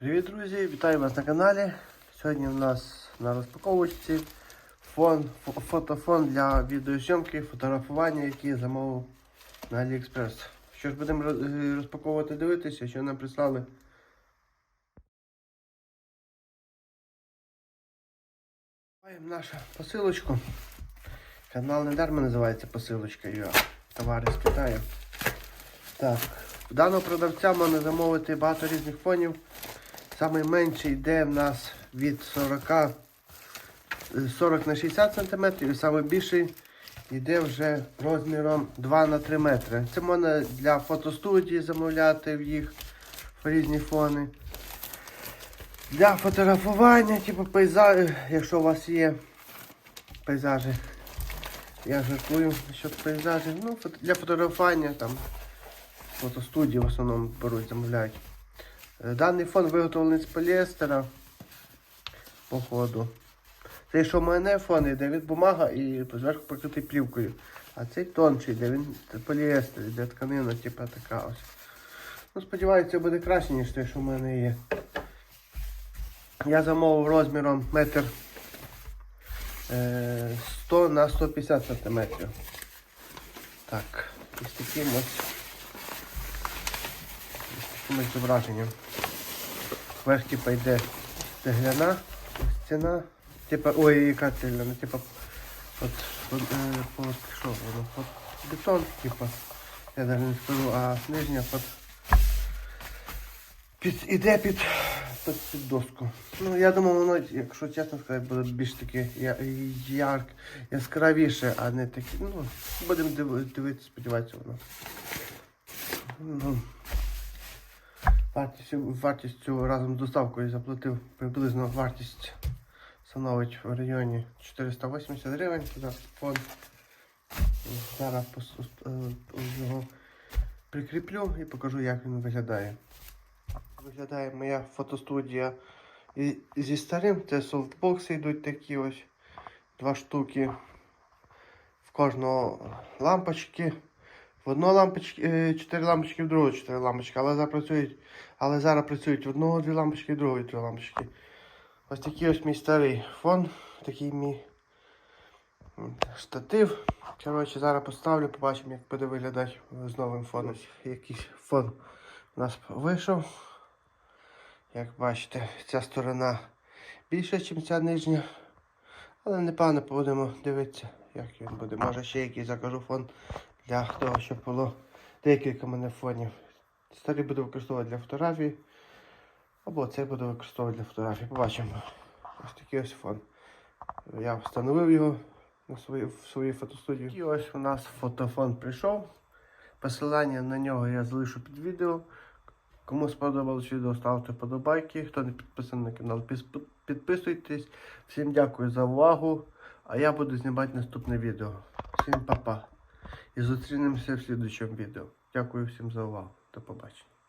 Привіт, друзі! Вітаю вас на каналі. Сьогодні у нас на розпаковочці фон, фотофон для відеозйомки, фотографування, який замовив на AliExpress. Що ж будемо розпаковувати, дивитися, що нам прислали. Маємо нашу посилочку. Канал Недарма називається посилочка. Товари з Китаю. Так, даного продавця можна замовити багато різних фонів. Самий менший йде в нас від 40, е, 40 на 60 см, і самий більший йде вже розміром 2 на 3 метри. Це можна для фотостудії замовляти в їх в різні фони. Для фотографування, типу пейзажі, якщо у вас є пейзажі, я жартую насчет пейзажів. Ну, для фотографування там фотостудії в основному беруть, замовляють. Е, Даний фон виготовлений з поліестера. Походу. Цей, що в мене фон йде від бумага і зверху прикритий плівкою. А цей тонший, де він поліестер, де тканина, типа така ось. Ну, сподіваюся, це буде краще, ніж те, що в мене є. Я замовив розміром метр е, 100 на 150 сантиметрів. Так, з таким ось якимось зображенням. Верх типа йде цегляна стіна. Типа, ой, яка цегляна, типа от, от, е, от що воно? От бетон, типа. Я навіть не скажу, а нижня під, під іде під, під, під доску. Ну я думаю, воно, якщо чесно сказати, буде більш таке я- ярк, яскравіше, а не таке. Ну, будемо дивитися, сподіватися воно. Ну, Вартістю, вартістю разом з доставкою заплатив приблизно вартість становить в районі 480 гривень. Зараз е, його прикріплю і покажу, як він виглядає. Виглядає моя фотостудія зі старим. Це софтбокси йдуть такі ось два штуки. В кожного лампочки. В одного лампочки, е, чотири лампочки, в другого чотири лампочки, але зараз працюють, але зараз працюють в одного дві лампочки, в другого три лампочки. Ось такий ось мій старий фон, такий мій штатив. Коротше, зараз поставлю, побачимо, як буде виглядати з новим фоном. Якийсь фон у нас вийшов. Як бачите, ця сторона більша, ніж ця нижня. Але непогано будемо дивитися, як він буде. Може ще якийсь закажу фон для того, щоб було декілька мене фонів. Старий буду використовувати для фотографій. Або цей буду використовувати для фотографій. Побачимо. Ось такий ось фон. Я встановив його на свої, в своїй фотостудії. І ось у нас фотофон прийшов. Посилання на нього я залишу під відео. Кому сподобалось відео, ставте подобайки. Хто не підписаний на канал, підписуйтесь. Всім дякую за увагу. А я буду знімати наступне відео. Всім па-па. І зустрінемося в слідчому відео. Дякую всім за увагу. До побачення.